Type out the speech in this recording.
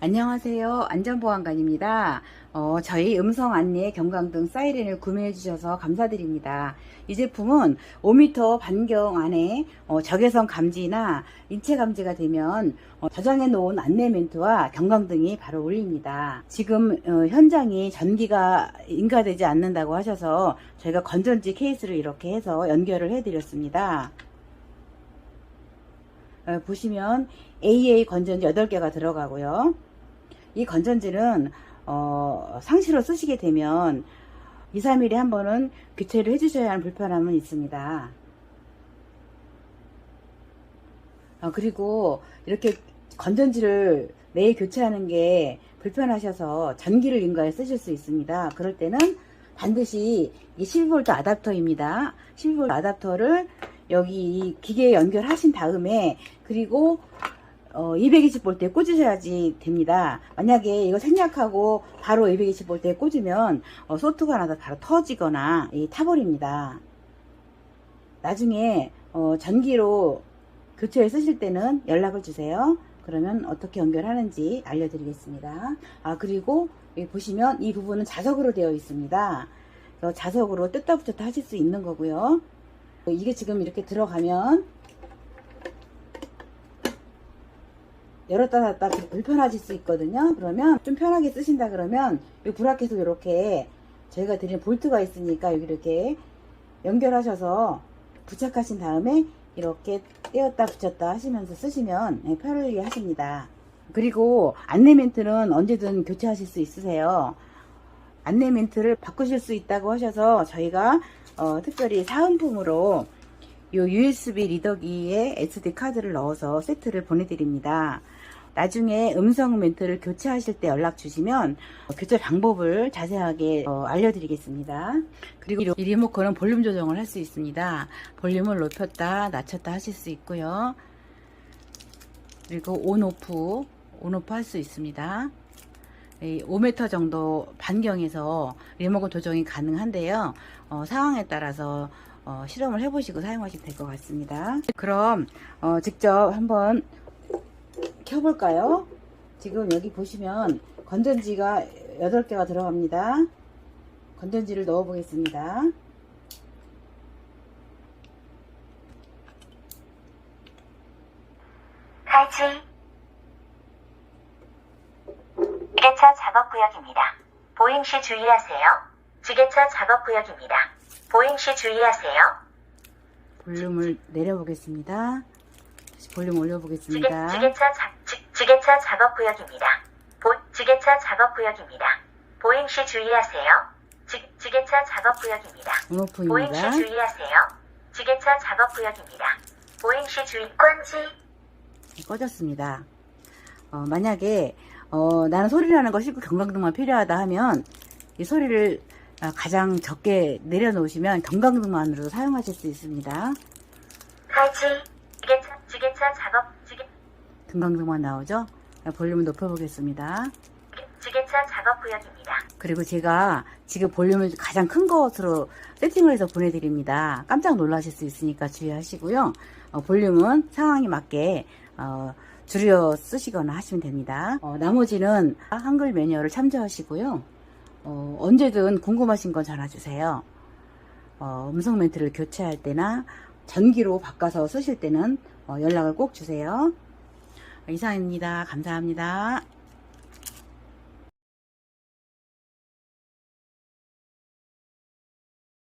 안녕하세요. 안전보안관입니다. 어, 저희 음성 안내 경광등 사이렌을 구매해 주셔서 감사드립니다. 이 제품은 5m 반경 안에 어, 적외선 감지나 인체 감지가 되면 어, 저장해 놓은 안내 멘트와 경광등이 바로 울립니다. 지금 어, 현장이 전기가 인가되지 않는다고 하셔서 저희가 건전지 케이스를 이렇게 해서 연결을 해 드렸습니다. 어, 보시면 AA 건전지 8개가 들어가고요. 이 건전지는 어, 상시로 쓰시게 되면 2, 3일에 한 번은 교체를 해주셔야 하는 불편함은 있습니다. 어, 그리고 이렇게 건전지를 매일 교체하는 게 불편하셔서 전기를 인가에 쓰실 수 있습니다. 그럴 때는 반드시 이 12V 아답터입니다. 12V 아답터를 여기 이 기계에 연결하신 다음에 그리고 어, 220V에 꽂으셔야지 됩니다. 만약에 이거 생략하고 바로 220V에 꽂으면 어, 소트가 나다 바로 터지거나 이 타버립니다. 나중에 어, 전기로 교체를 쓰실 때는 연락을 주세요. 그러면 어떻게 연결하는지 알려드리겠습니다. 아 그리고 보시면 이 부분은 자석으로 되어 있습니다. 자석으로 뜯다 붙였다 하실 수 있는 거고요. 이게 지금 이렇게 들어가면 열었다 닫았다 불편하실 수 있거든요. 그러면 좀 편하게 쓰신다 그러면 이 브라켓을 이렇게 저희가 드린 볼트가 있으니까 여기 이렇게 연결하셔서 부착하신 다음에 이렇게 떼었다 붙였다 하시면서 쓰시면 네, 편하게 하십니다. 그리고 안내 멘트는 언제든 교체하실 수 있으세요. 안내 멘트를 바꾸실 수 있다고 하셔서 저희가 어, 특별히 사은품으로 요 USB 리더기에 SD 카드를 넣어서 세트를 보내드립니다. 나중에 음성 멘트를 교체하실 때 연락 주시면 어, 교체 방법을 자세하게 어, 알려드리겠습니다. 그리고 이 리모컨은 볼륨 조정을 할 수 있습니다. 볼륨을 높였다 낮췄다 하실 수 있고요. 그리고 온 오프 온 오프 할 수 있습니다. 5m 정도 반경에서 리모컨 조정이 가능한데요. 어, 상황에 따라서 어, 실험을 해보시고 사용하시면 될 것 같습니다. 그럼 어, 직접 한번 켜볼까요? 지금 여기 보시면 건전지가 8개가 들어갑니다. 건전지를 넣어 보겠습니다. 칼치 지게차 작업 구역입니다. 보행 시 주의하세요. 지게차 작업 구역입니다. 보행 시 주의하세요. 볼륨을 내려보겠습니다. 다시 볼륨 지게, 올려보겠습니다. 지게차 자, 지, 지게차 작업 구역입니다. 보, 지게차 작업 구역입니다. 보행 시 주의하세요. 지, 지게차 작업 구역입니다. 보행 시 온오프입니다. 주의하세요. 지게차 작업 구역입니다. 보행 시 주의 건지 꺼졌습니다. 어, 만약에 어, 나는 소리 나는 거 싫고 경광등만 필요하다 하면 이 소리를 아, 가장 적게 내려놓으시면 경광등만으로 사용하실 수 있습니다. 칼치 지게차 지게차 작업 지게 금강등만 나오죠? 아, 볼륨을 높여보겠습니다. 지게차 작업 구역입니다. 그리고 제가 지금 볼륨을 가장 큰 것으로 세팅을 해서 보내드립니다. 깜짝 놀라실 수 있으니까 주의하시고요. 어, 볼륨은 상황에 맞게 어, 줄여 쓰시거나 하시면 됩니다. 어, 나머지는 한글 매뉴얼을 참조하시고요. 어, 언제든 궁금하신 건 전화주세요. 어, 음성 멘트를 교체할 때나 전기로 바꿔서 쓰실 때는 어, 연락을 꼭 주세요. 이상입니다. 감사합니다.